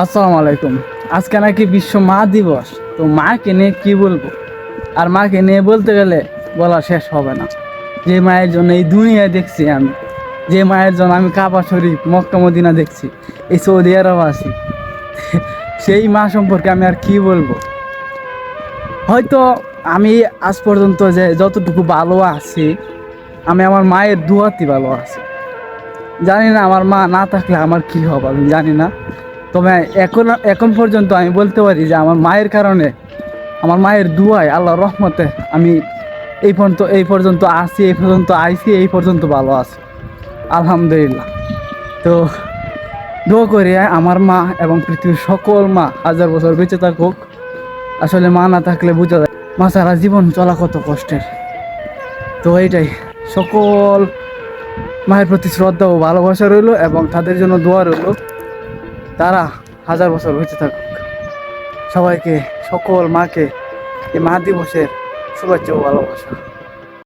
আসসালামু আলাইকুম। আজকে নাকি বিশ্ব মা দিবস। তো মাকে নিয়ে কি বলব? আর মাকে নিয়ে বলতে গেলে বলা শেষ হবে না। যে মায়ের জন্য এই দুনিয়া দেখছি আমি, যে মায়ের জন্য আমি কাবা শরীফ, মক্কা, মদিনা দেখছি, এই সৌদি আরব আছি, সেই মা সম্পর্কে আমি আর কি বলব? হয়তো আমি আজ পর্যন্ত যে যতটুকু ভালো আছি, আমি আমার মায়ের দুয়াতি ভালো আছি। জানি না আমার মা না থাকলে আমার কি হবে, আমি জানি না। তবে এখন এখন পর্যন্ত আমি বলতে পারি যে আমার মায়ের কারণে, আমার মায়ের দুয়ায় আল্লাহ রহমতে আমি এই পর্যন্ত এই পর্যন্ত আসি এই পর্যন্ত আইসি এই পর্যন্ত ভালো আছি। আলহামদুলিল্লাহ। তো দোয়া করি আমার মা এবং পৃথিবীর সকল মা হাজার বছর বেঁচে থাকুক। আসলে মা না থাকলে বোঝা যায়, মা সারা জীবন চলা কত কষ্টের। তো এইটাই, সকল মায়ের প্রতি শ্রদ্ধা ও ভালোবাসা রইল এবং তাদের জন্য দোয়া রইল। তারা হাজার বছর বেঁচে থাকুক। সবাইকে সকল মাকে এই মা দিবসের শুভেচ্ছা ও ভালোবাসা।